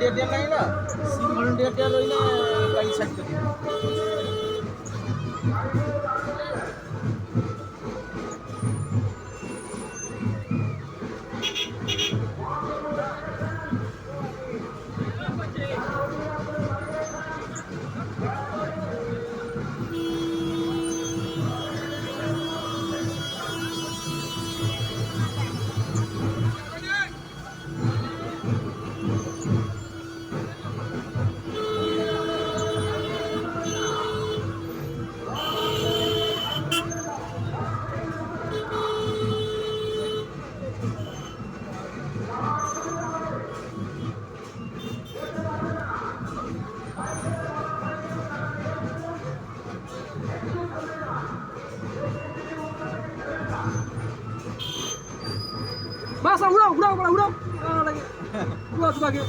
volunteer dia lain lah. Si volunteer dia lain lah, kali sakit. বাস উড়াও উড়াও উড়াও উড়াও লাগে। উড়াও লাগে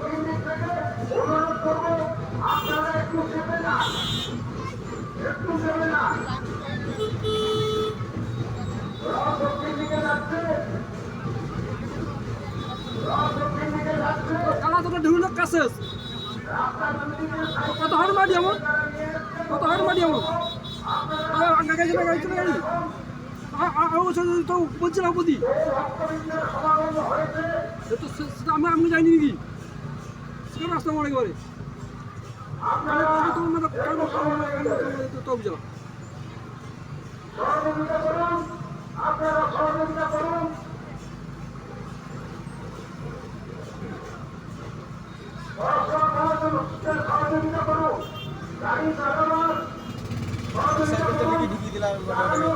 ভলেন্টিয়ার নাই না সিম ভলেন্টিয়ার রইলে গাড়ি সাইড করে দিবে। Masa udah, udah, udah, udah. Ah, lagi. Udah sebagai. কালা তোকে ঢুলো কাছেস কত হাড় মারি আমার কত হাড় মারি আমার গাড়ি চলে গাড়ি চলে গাড়ি তো বলছি না বুদ্ধি তো সেটা আমি আমি যাইনি নাকি অভিযোগ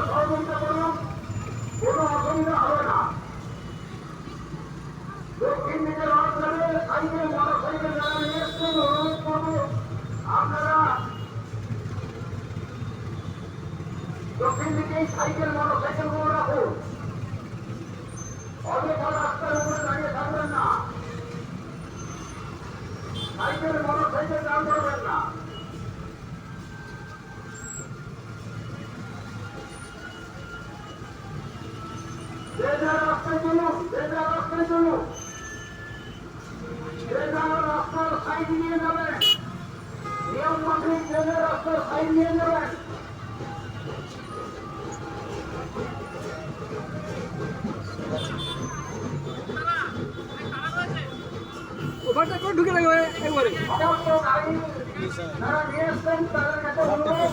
সহযোগিতা করুন আপনারা দক্ষিণ দিকের অঞ্চলে সাইকেল দক্ষিণ দিকে সাইকেল মোটরগুলো রাখুন অযথা রাস্তার উপরে রাস্তায় চলুন রাস্তায় চলুন সাইড নিয়ে যাবেন নিয়ম মাফিক যার রাস্তার সাইড নিয়ে যাবেন ঢুকে লাগবে একবারে। যারা নিয়ে আসবেন তাদের কাছে অনুরোধ